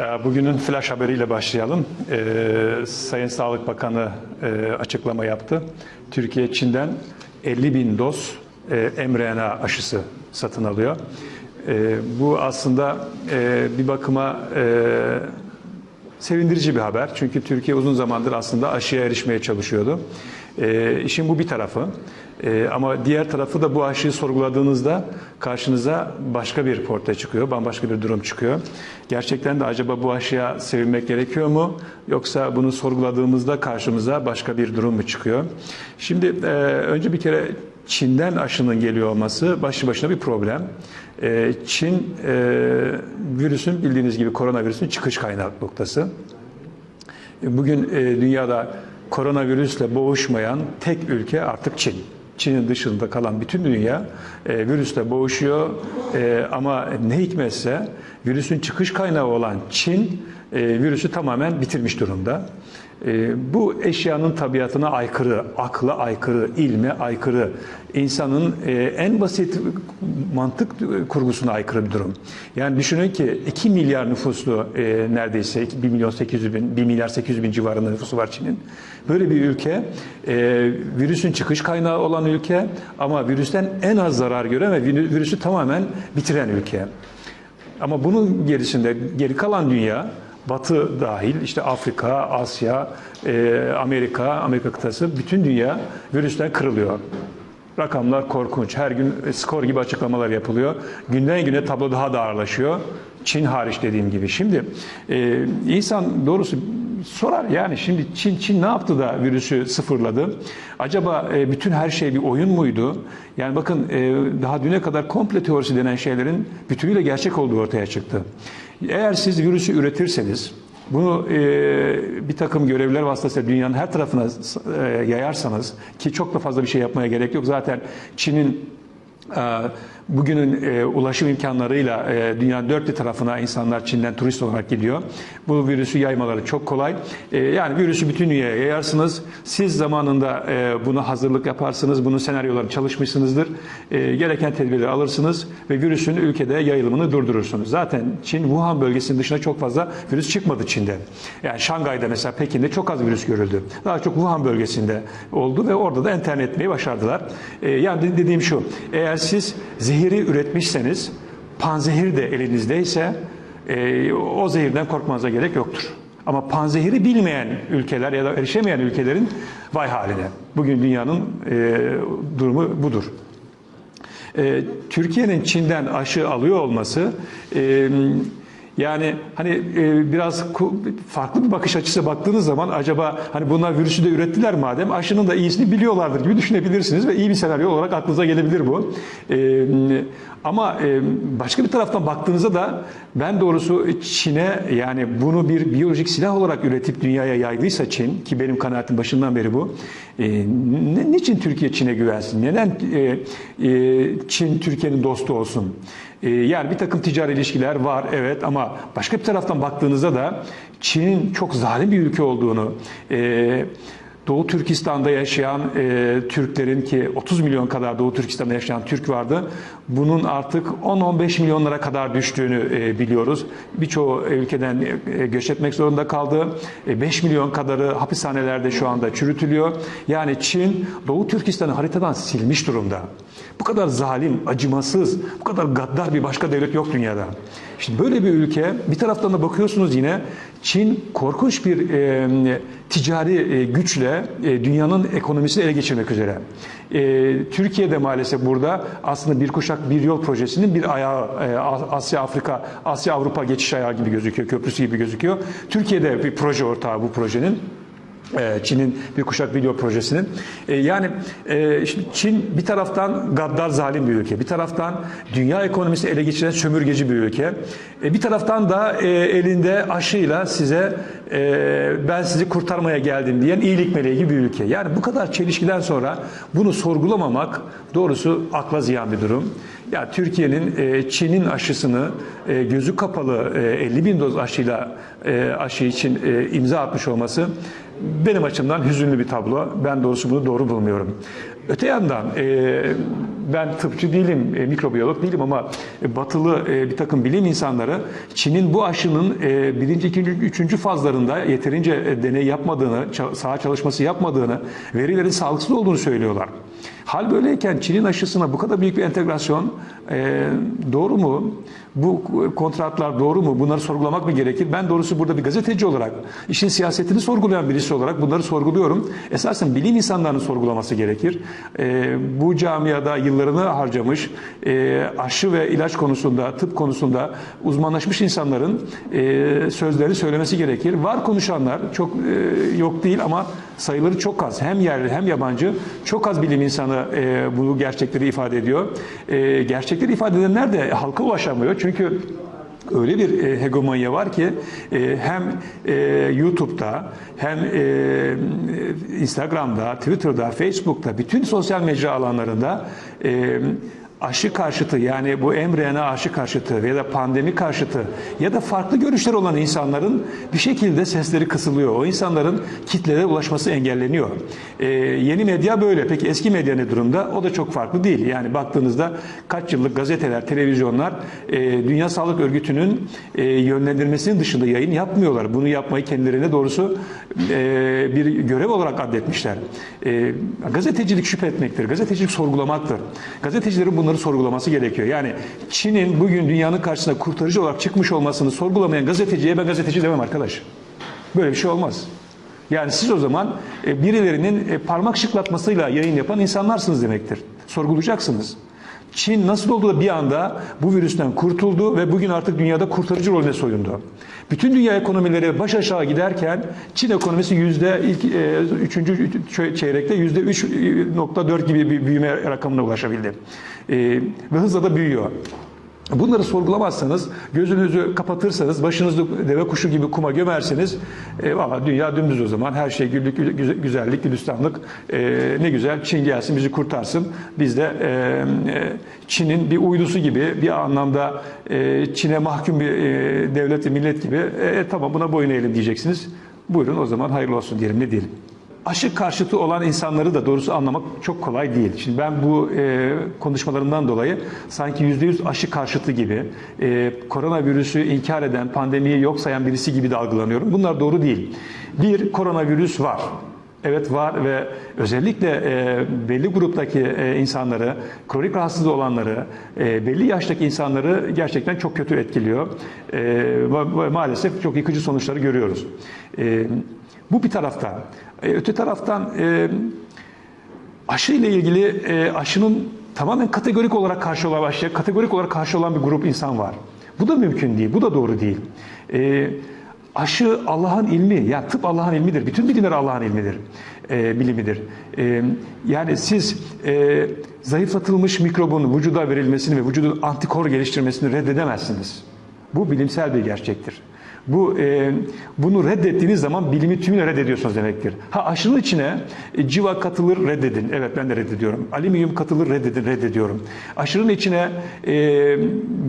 Ee, Bugünün flash haberiyle başlayalım. Ee, Sayın Sağlık Bakanı e, açıklama yaptı. Türkiye Çin'den 50 bin doz e, mRNA aşısı satın alıyor. E, Bu aslında e, bir bakıma sevindirici bir haber. Çünkü Türkiye uzun zamandır aslında aşıya erişmeye çalışıyordu. E, işin bu bir tarafı. E, ama diğer tarafı da bu aşıyı sorguladığınızda karşınıza başka bir portre çıkıyor, bambaşka bir durum çıkıyor. Gerçekten de acaba bu aşıya sevinmek gerekiyor mu? Yoksa bunu sorguladığımızda karşımıza başka bir durum mu çıkıyor? Şimdi e, önce bir kere Çin'den aşının geliyor olması başlı başına bir problem. E, Çin e, virüsün bildiğiniz gibi koronavirüsün çıkış kaynak noktası. Bugün e, dünyada koronavirüsle boğuşmayan tek ülke artık Çin. Çin'in dışında kalan bütün dünya e, virüsle boğuşuyor E, ama ne hikmetse virüsün çıkış kaynağı olan Çin e, virüsü tamamen bitirmiş durumda. E, bu eşyanın tabiatına aykırı, akla aykırı, ilme aykırı, insanın e, en basit mantık kurgusuna aykırı bir durum. Yani düşünün ki 2 milyar nüfuslu e, neredeyse 1 milyon 800 bin, 1 milyar 800 bin civarında nüfusu var Çin'in. Böyle bir ülke, e, virüsün çıkış kaynağı olan ülke ama virüsten en az zarar gören ve virüsü tamamen bitiren ülke. Ama bunun gerisinde geri kalan dünya Batı dahil işte Afrika, Asya, e, Amerika, Amerika kıtası bütün dünya virüsten kırılıyor. Rakamlar korkunç. Her gün skor gibi açıklamalar yapılıyor. Günden güne tablo daha da ağırlaşıyor. Çin hariç dediğim gibi. Şimdi e, insan doğrusu sorar yani şimdi Çin Çin ne yaptı da virüsü sıfırladı? Acaba e, bütün her şey bir oyun muydu? Yani bakın e, daha düne kadar komple teorisi denen şeylerin bütünüyle gerçek olduğu ortaya çıktı. Eğer siz virüsü üretirseniz bunu e, bir takım görevler vasıtasıyla dünyanın her tarafına e, yayarsanız ki çok da fazla bir şey yapmaya gerek yok. Zaten Çin'in e, bugünün e, ulaşım imkanlarıyla e, dünyanın dört bir tarafına insanlar Çin'den turist olarak gidiyor. Bu virüsü yaymaları çok kolay. E, yani virüsü bütün dünyaya yayarsınız. Siz zamanında e, buna hazırlık yaparsınız. Bunun senaryoları çalışmışsınızdır. E, gereken tedbirleri alırsınız ve virüsün ülkede yayılımını durdurursunuz. Zaten Çin, Wuhan bölgesinin dışına çok fazla virüs çıkmadı Çin'de. Yani Şangay'da mesela Pekin'de çok az virüs görüldü. Daha çok Wuhan bölgesinde oldu ve orada da enter etmeyi başardılar. E, yani dediğim şu, eğer siz zehiri üretmişseniz, panzehir de elinizdeyse e, o zehirden korkmanıza gerek yoktur. Ama panzehiri bilmeyen ülkeler ya da erişemeyen ülkelerin vay haline. Bugün dünyanın e, durumu budur. E, Türkiye'nin Çin'den aşı alıyor olması e, yani hani e, biraz farklı bir bakış açısı baktığınız zaman acaba hani bunlar virüsü de ürettiler madem aşının da iyisini biliyorlardır gibi düşünebilirsiniz ve iyi bir senaryo olarak aklınıza gelebilir bu. E, ama e, başka bir taraftan baktığınızda da ben doğrusu Çin'e yani bunu bir biyolojik silah olarak üretip dünyaya yaydıysa Çin ki benim kanaatim başından beri bu. E, niçin Türkiye Çin'e güvensin? Neden e, e, Çin Türkiye'nin dostu olsun? E, yani bir takım ticari ilişkiler var evet ama başka bir taraftan baktığınızda da Çin'in çok zalim bir ülke olduğunu e, Doğu Türkistan'da yaşayan e, Türklerin ki 30 milyon kadar Doğu Türkistan'da yaşayan Türk vardı. Bunun artık 10-15 milyonlara kadar düştüğünü e, biliyoruz. Birçoğu ülkeden e, göç etmek zorunda kaldı. E, 5 milyon kadarı hapishanelerde şu anda çürütülüyor. Yani Çin Doğu Türkistan'ı haritadan silmiş durumda. Bu kadar zalim, acımasız, bu kadar gaddar bir başka devlet yok dünyada. Şimdi böyle bir ülke bir taraftan da bakıyorsunuz yine Çin korkunç bir e, ticari e, güçle e, dünyanın ekonomisini ele geçirmek üzere. E, Türkiye de maalesef burada aslında bir kuşak bir yol projesinin bir ayağı e, Asya Afrika Asya Avrupa geçiş ayağı gibi gözüküyor, köprüsü gibi gözüküyor. Türkiye'de bir proje ortağı bu projenin. Çin'in bir kuşak video projesinin. Yani şimdi Çin bir taraftan gaddar zalim bir ülke. Bir taraftan dünya ekonomisi ele geçiren sömürgeci bir ülke. Bir taraftan da elinde aşıyla size ben sizi kurtarmaya geldim diyen iyilik meleği gibi bir ülke. Yani bu kadar çelişkiden sonra bunu sorgulamamak doğrusu akla ziyan bir durum. Ya Türkiye'nin Çin'in aşısını gözü kapalı 50 bin doz aşıyla aşı için imza atmış olması benim açımdan hüzünlü bir tablo. Ben doğrusu bunu doğru bulmuyorum. Öte yandan e, ben tıpçı değilim, e, mikrobiyolog değilim ama e, batılı e, bir takım bilim insanları Çin'in bu aşının e, birinci, ikinci, üçüncü fazlarında yeterince e, deney yapmadığını, ça- saha çalışması yapmadığını, verilerin sağlıksız olduğunu söylüyorlar. Hal böyleyken Çin'in aşısına bu kadar büyük bir entegrasyon e, doğru mu? Bu kontratlar doğru mu? Bunları sorgulamak mı gerekir? Ben doğrusu burada bir gazeteci olarak, işin siyasetini sorgulayan birisi olarak bunları sorguluyorum. Esasen bilim insanlarının sorgulaması gerekir. E, bu camiada yıllarını harcamış, e, aşı ve ilaç konusunda, tıp konusunda uzmanlaşmış insanların e, sözleri söylemesi gerekir. Var konuşanlar, çok e, yok değil ama sayıları çok az. Hem yerli hem yabancı çok az bilim insanı e, bu gerçekleri ifade ediyor. E, gerçekleri ifade edenler de halka ulaşamıyor. Çünkü öyle bir e, hegemonya var ki e, hem e, YouTube'da hem e, Instagram'da, Twitter'da, Facebook'ta bütün sosyal mecra alanlarında e, aşı karşıtı yani bu mRNA aşı karşıtı ya da pandemi karşıtı ya da farklı görüşler olan insanların bir şekilde sesleri kısılıyor. O insanların kitlere ulaşması engelleniyor. Ee, yeni medya böyle. Peki eski medya ne durumda? O da çok farklı değil. Yani baktığınızda kaç yıllık gazeteler, televizyonlar e, Dünya Sağlık Örgütü'nün e, yönlendirmesinin dışında yayın yapmıyorlar. Bunu yapmayı kendilerine doğrusu e, bir görev olarak adetmişler. E, gazetecilik şüphe etmektir. Gazetecilik sorgulamaktır. Gazetecilerin bunları sorgulaması gerekiyor. Yani Çin'in bugün dünyanın karşısına kurtarıcı olarak çıkmış olmasını sorgulamayan gazeteciye ben gazeteci demem arkadaş. Böyle bir şey olmaz. Yani siz o zaman e, birilerinin e, parmak şıklatmasıyla yayın yapan insanlarsınız demektir. Sorgulayacaksınız. Çin nasıl oldu da bir anda bu virüsten kurtuldu ve bugün artık dünyada kurtarıcı rolüne soyundu. Bütün dünya ekonomileri baş aşağı giderken Çin ekonomisi yüzde ilk e, üçüncü çeyrekte yüzde 3.4 gibi bir büyüme rakamına ulaşabildi. E, ve hızla da büyüyor. Bunları sorgulamazsanız, gözünüzü kapatırsanız, başınızı deve kuşu gibi kuma gömerseniz, e, valla dünya dümdüz o zaman. Her şey güllük, güze- güzellik, gülistanlık. E, ne güzel Çin gelsin bizi kurtarsın. Biz de e, e, Çin'in bir uydusu gibi, bir anlamda e, Çin'e mahkum bir e, devlet millet gibi, e, tamam buna boyun eğelim diyeceksiniz. Buyurun o zaman hayırlı olsun diyelim, ne diyelim. Aşı karşıtı olan insanları da doğrusu anlamak çok kolay değil. Şimdi ben bu e, konuşmalarından dolayı sanki yüzde yüz aşı karşıtı gibi, e, koronavirüsü inkar eden, pandemiyi yok sayan birisi gibi de algılanıyorum. Bunlar doğru değil. Bir, koronavirüs var. Evet var ve özellikle e, belli gruptaki e, insanları, kronik rahatsızlığı olanları, e, belli yaştaki insanları gerçekten çok kötü etkiliyor. E, ve maalesef çok yıkıcı sonuçları görüyoruz. E, bu bir taraftan. E, öte taraftan e, aşı ile ilgili e, aşının tamamen kategorik olarak karşı olan aşıya kategorik olarak karşı olan bir grup insan var. Bu da mümkün değil. Bu da doğru değil. E, aşı Allah'ın ilmi. Ya tıp Allah'ın ilmidir. Bütün bilimler Allah'ın ilmidir. E, bilimidir. E, yani siz e, zayıflatılmış mikrobun vücuda verilmesini ve vücudun antikor geliştirmesini reddedemezsiniz. Bu bilimsel bir gerçektir. Bu e, bunu reddettiğiniz zaman bilimi tümüyle reddediyorsunuz demektir. Ha aşının içine e, civa katılır reddedin. Evet ben de reddediyorum. Alüminyum katılır reddedin reddediyorum. Aşının içine e,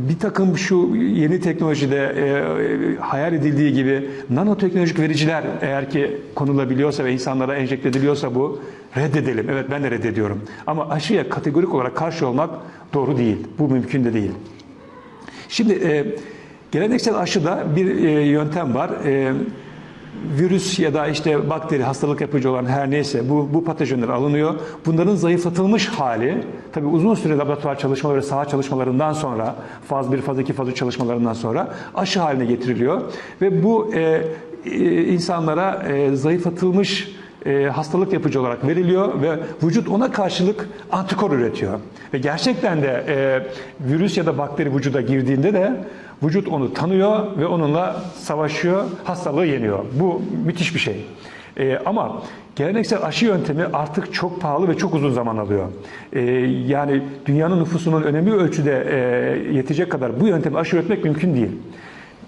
bir takım şu yeni teknolojide e, e, hayal edildiği gibi nanoteknolojik vericiler eğer ki konulabiliyorsa ve insanlara enjekte ediliyorsa bu reddedelim. Evet ben de reddediyorum. Ama aşıya kategorik olarak karşı olmak doğru değil. Bu mümkün de değil. Şimdi e, geleneksel aşıda bir e, yöntem var. E, virüs ya da işte bakteri hastalık yapıcı olan her neyse bu, bu patojenler alınıyor. Bunların zayıflatılmış hali tabi uzun süre laboratuvar çalışmaları ve saha çalışmalarından sonra faz 1, faz 2, faz 3 çalışmalarından sonra aşı haline getiriliyor. Ve bu e, e, insanlara e, zayıflatılmış e, hastalık yapıcı olarak veriliyor ve vücut ona karşılık antikor üretiyor. Ve gerçekten de e, virüs ya da bakteri vücuda girdiğinde de vücut onu tanıyor ve onunla savaşıyor, hastalığı yeniyor. Bu müthiş bir şey. E, ama geleneksel aşı yöntemi artık çok pahalı ve çok uzun zaman alıyor. E, yani dünyanın nüfusunun önemli ölçüde e, yetecek kadar bu yöntemi aşı üretmek mümkün değil.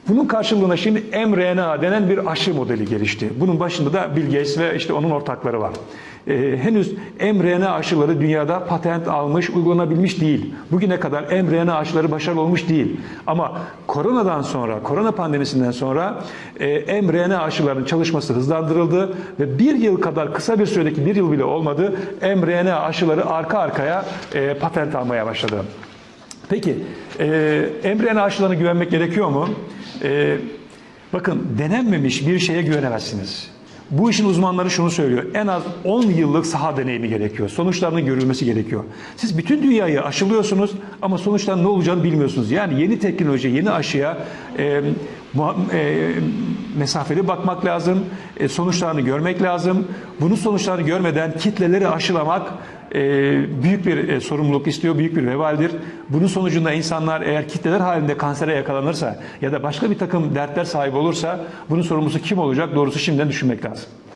Bunun karşılığında şimdi mRNA denen bir aşı modeli gelişti. Bunun başında da Bill Gates ve işte onun ortakları var. E, henüz mRNA aşıları dünyada patent almış, uygulanabilmiş değil. Bugüne kadar mRNA aşıları başarılı olmuş değil. Ama koronadan sonra, korona pandemisinden sonra e, mRNA aşılarının çalışması hızlandırıldı ve bir yıl kadar kısa bir süredeki bir yıl bile olmadı mRNA aşıları arka arkaya e, patent almaya başladı. Peki, e, mRNA aşılarına güvenmek gerekiyor mu? E, bakın, denenmemiş bir şeye güvenemezsiniz. Bu işin uzmanları şunu söylüyor. En az 10 yıllık saha deneyimi gerekiyor. Sonuçlarının görülmesi gerekiyor. Siz bütün dünyayı aşılıyorsunuz ama sonuçların ne olacağını bilmiyorsunuz. Yani yeni teknoloji, yeni aşıya e, e, mesafeli bakmak lazım. E, sonuçlarını görmek lazım. Bunun sonuçlarını görmeden kitleleri aşılamak e, büyük bir e, sorumluluk istiyor, büyük bir vebaldir. Bunun sonucunda insanlar eğer kitleler halinde kansere yakalanırsa ya da başka bir takım dertler sahibi olursa bunun sorumlusu kim olacak doğrusu şimdiden düşünmek lazım.